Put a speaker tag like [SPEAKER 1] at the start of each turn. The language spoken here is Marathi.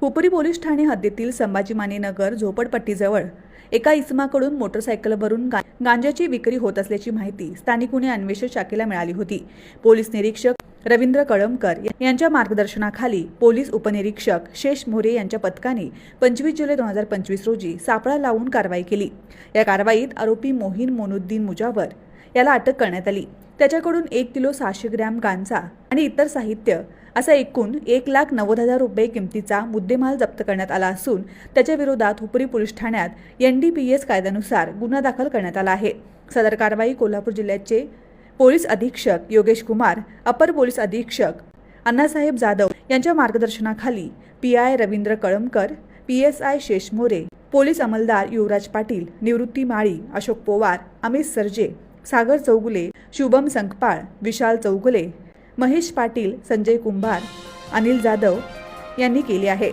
[SPEAKER 1] हुपरी पोलीस ठाणे हद्दीतील संभाजी माने नगर झोपडपट्टीजवळ एका इसमाकडून मोटरसायकलवरून गा- गांजाची विक्री होत असल्याची माहिती स्थानिक गुन्हे अन्वेषण शाखेला मिळाली होती. पोलीस निरीक्षक रवींद्र कळमकर यांच्या मार्गदर्शनाखाली पोलीस उपनिरीक्षक शेष मोरे यांच्या पथकाने पंचवीस जुलै दोन हजार पंचवीस रोजी सापळा लावून कारवाई केली. या कारवाईत आरोपी मोहीन मोनुद्दीन मुजावर याला अटक करण्यात आली. त्याच्याकडून एक किलो सहाशे ग्रॅम गांजा आणि इतर साहित्य असा एकूण एक लाख नव्वद हजार रुपये किमतीचा मुद्देमाल जप्त करण्यात आला असून त्याच्या विरोधात हुपरी पोलीस ठाण्यात एन डी पी एस कायद्यानुसार गुन्हा दाखल करण्यात आला आहे. सदर कारवाई कोल्हापूर जिल्ह्याचे पोलीस अधीक्षक योगेश कुमार अपर पोलीस अधीक्षक अण्णासाहेब जाधव यांच्या मार्गदर्शनाखाली P I Ravindra Kalamkar P S I Shesh More police अंमलदार Yuvraj Patil Nivrutti Mali Ashok Powar Amit Sarje Sagar Chougule Shubham Sankpal Vishal Chougule Mahesh Patil Sanjay Kumbhar Anil Jadhav यांनी केली आहे.